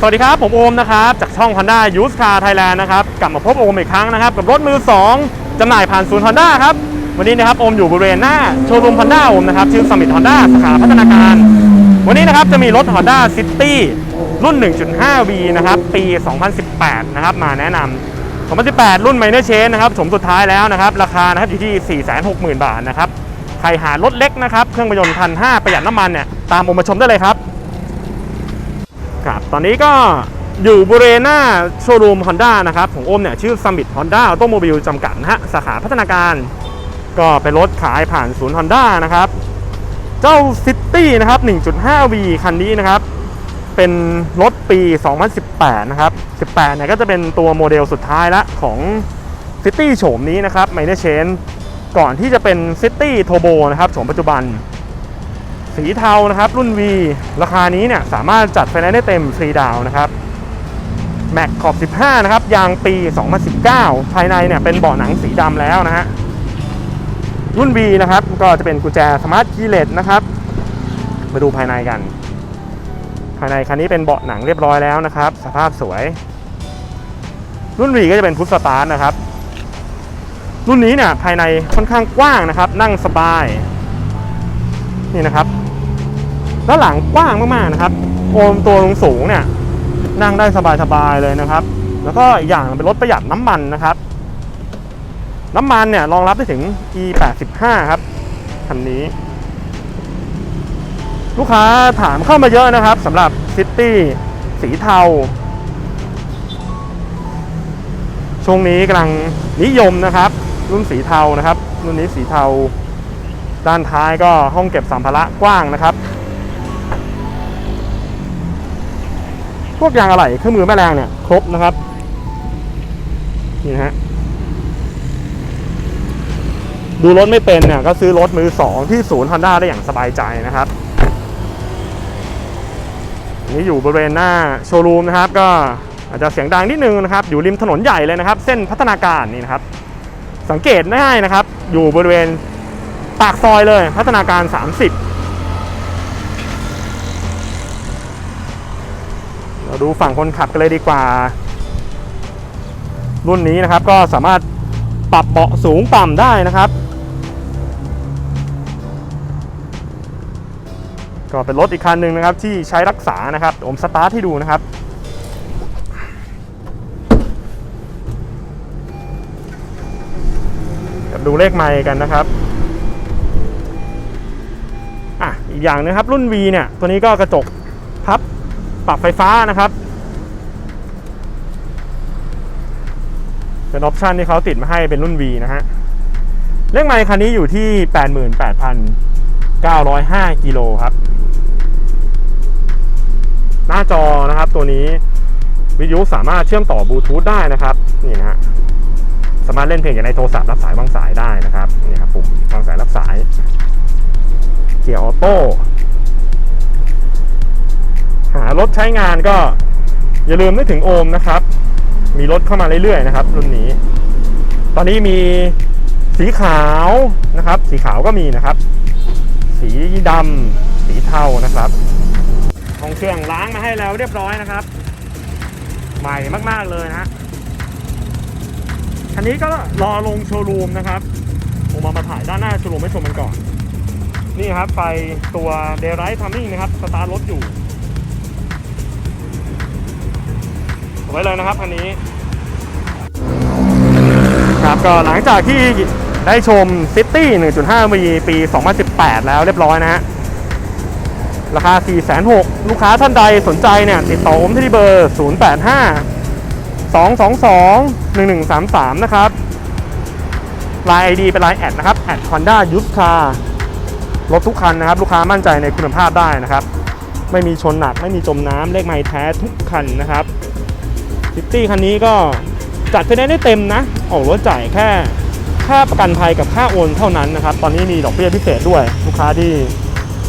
สวัสดีครับ ผมโอมนะครับ จากช่อง Honda Used Car Thailand นะครับ กลับมาพบโอมอีกครั้งนะครับ กับรถมือ 2จำหน่ายผ่านศูนย์ Honda ครับ วันนี้นะครับโอมอยู่บริเวณหน้าโชว์รูม Honda โอมนะครับ ชื่อ Summit Honda สาขาพัฒนาการ วันนี้นะครับจะมีรถ Honda City รุ่น 1.5V นะครับ ปี 2018 นะครับ มาแนะนำ2018 รุ่น Minor Change นะครับชมสุดท้ายแล้วนะครับ ราคานะครับอยู่ที่ 460,000 บาทนะครับ ใครหารถเล็กนะครับ เครื่องยนต์พันห้าประหยัดน้ำมันเนี่ย ตามโอมมาชมได้เลยครับ ครับ ตอนนี้ก็อยู่บริเวณหน้าโชว์รูม Honda นะครับของโอมเนี่ยชื่อ Summit Honda Automobile จำกัดนะฮะ สาขาพัฒนาการ ก็เป็นรถขายผ่านศูนย์ Honda นะครับ เจ้า City นะครับ 1.5V คันนี้นะครับ เป็นรถปี 2018 นะครับ 18 เนี่ยก็จะเป็นตัวโมเดลสุดท้ายละของ City โฉมนี้นะครับ Minor Change ก่อนที่จะเป็น City Turbo นะครับโฉมปัจจุบัน สีเทานะครับ รุ่น V ราคานี้เนี่ยสามารถจัดไฟแนนซ์ได้เต็มฟรีดาวนะครับแม็กขอบ 15 นะครับ ยางปี 2019 ภายในเนี่ยเป็นเบาะหนังสีดำแล้วนะฮะ รุ่น V นะครับ ก็จะเป็นกุญแจสมาร์ทคีเลสนะครับ มาดูภายในกัน ภายในคันนี้เป็นเบาะหนังเรียบร้อยแล้วนะครับ สภาพสวย รุ่น V ก็จะเป็นพุทสตาร์นะครับ รุ่นนี้เนี่ยภายในค่อนข้างกว้างนะครับ นั่งสบาย นี่นะครับ ด้านหลังกว้างมากๆนะครับโอมตัวลงสูงเนี่ยนั่งได้สบายๆเลยนะครับ แล้วก็อีกอย่างเป็นรถประหยัดน้ำมันนะครับ น้ำมันเนี่ยรองรับได้ถึง E85 ครับคันนี้ ลูกค้าถามเข้ามาเยอะนะครับสำหรับซิตี้สีเทาช่วงนี้กำลังนิยมนะครับ รุ่นสีเทานะครับ รุ่นนี้สีเทา ด้านท้ายก็ห้องเก็บสัมภาระกว้างนะครับ พวกยางอะไหล่เครื่องมือแม่แรงเนี่ยครบนะครับนี่นะฮะดูรถไม่เป็นเนี่ยก็ซื้อรถมือสองที่ศูนย์ Honda ได้อย่างสบายใจนะครับนนี่อยู่บริเวณหน้าโชว์รูมนะครับ ก็อาจจะเสียงดังนิดนึงนะครับ อยู่ริมถนนใหญ่เลยนะครับ เส้นพัฒนาการนี่นะครับ สังเกตง่ายนะครับ อยู่บริเวณปากซอยเลยพัฒนาการ 30 เราดูฝั่งคนขับกันเลยดีกว่า รุ่นนี้นะครับก็สามารถปรับเบาะสูงต่ำได้นะครับ ก็เป็นรถอีกคันหนึ่งนะครับที่ใช้รักษานะครับผมสตาร์ทให้ดูนะครับดูเลขไมล์กันนะครับอะอีกอย่างนะครับรุ่น V เนี่ย ตัวนี้ก็กระจกพับ ปรับไฟฟ้านะครับ เป็นออปชันที่เขาติดมาให้เป็นรุ่น V นะฮะเลขไมล์คันนี้อยู่ที่ 88,905 กิโลครับ หน้าจอนะครับตัวนี้วิทยุสามารถเชื่อมต่อบลูทูธได้นะครับ นี่นะฮะสามารถเล่นเพลงอย่างในโทรศัพท์รับสายวางสายได้นะครับนี่ครับปุ่มวางสายรับสาย เกียร์ออโต้ รถใช้งานก็อย่าลืมนึกถึงโอมนะครับ มีรถเข้ามาเรื่อยๆนะครับ รุ่นนี้ ตอนนี้มีสีขาวนะครับ สีขาวก็มีนะครับ สีดำสีเทานะครับของเครื่องล้างมาให้แล้วเรียบร้อยนะครับ ใหม่มากๆเลยนะฮะคันนี้ก็รอลงโชว์รูมนะครับผมมามาถ่ายด้านหน้าโชว์รูมให้ชมกันก่อน นี่ครับไฟตัว Daylight Timing นะครับ สตาร์ทรถอยู่ ว้เลยนะครับคันนี้ครับก็หลังจากที่ได้ชม City 1.5มีปี 2018 แล้วเรียบร้อยนะฮะ ราคา 4,600,000ลูกค้าท่านใดสนใจเนี่ย ติดต่อผมที่เบอร์ 085 222 1133 นะครับไลน์ ID เป็นไลน์แอดนะครับแอด Honda u s e Car รถทุกคันนะครับ ลูกค้ามั่นใจในคุณภาพได้นะครับ ไม่มีชนหนัก ไม่มีจมน้ำเลขไม้แท้ทุกคันนะครับ ซิตี้คันนี้ก็จัดไฟแนนซ์ได้เต็มนะ ออกรถจ่ายแค่ค่าประกันภัยกับค่าโอนเท่านั้นนะครับ ตอนนี้มีดอกเบี้ยพิเศษด้วย ลูกค้าที่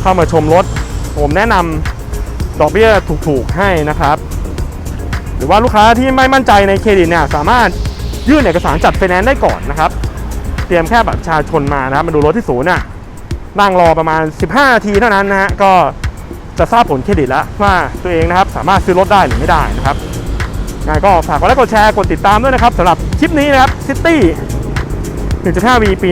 เข้ามาชมรถ ผมแนะนำดอกเบี้ยถูกๆให้นะครับ หรือว่าลูกค้าที่ไม่มั่นใจในเครดิตเนี่ยสามารถยื่นเอกสารจัดไฟแนนซ์ได้ก่อนนะครับ เตรียมแค่บัตรประชาชนมานะครับมาดูรถที่ศูนย์น่ะนั่งรอประมาณ 15 นาทีเท่านั้นนะฮะก็จะทราบผลเครดิตแล้วว่าตัวเองนะครับสามารถซื้อรถได้หรือไม่ได้นะครับ ยังก็ฝากกดไลค์กดแชร์กดติดตามด้วยนะครับสำหรับคลิปนี้นะครับซิตี้ 1.5V ปี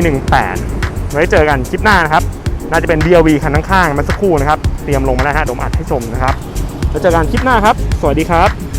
18 ไว้เจอกันคลิปหน้านะครับ น่าจะเป็น DLV คันข้างๆมาสักครู่นะครับ เตรียมลงมาแล้วฮะเดี๋ยวผมอัดให้ชมนะครับ แล้วเจอกันคลิปหน้าครับ สวัสดีครับ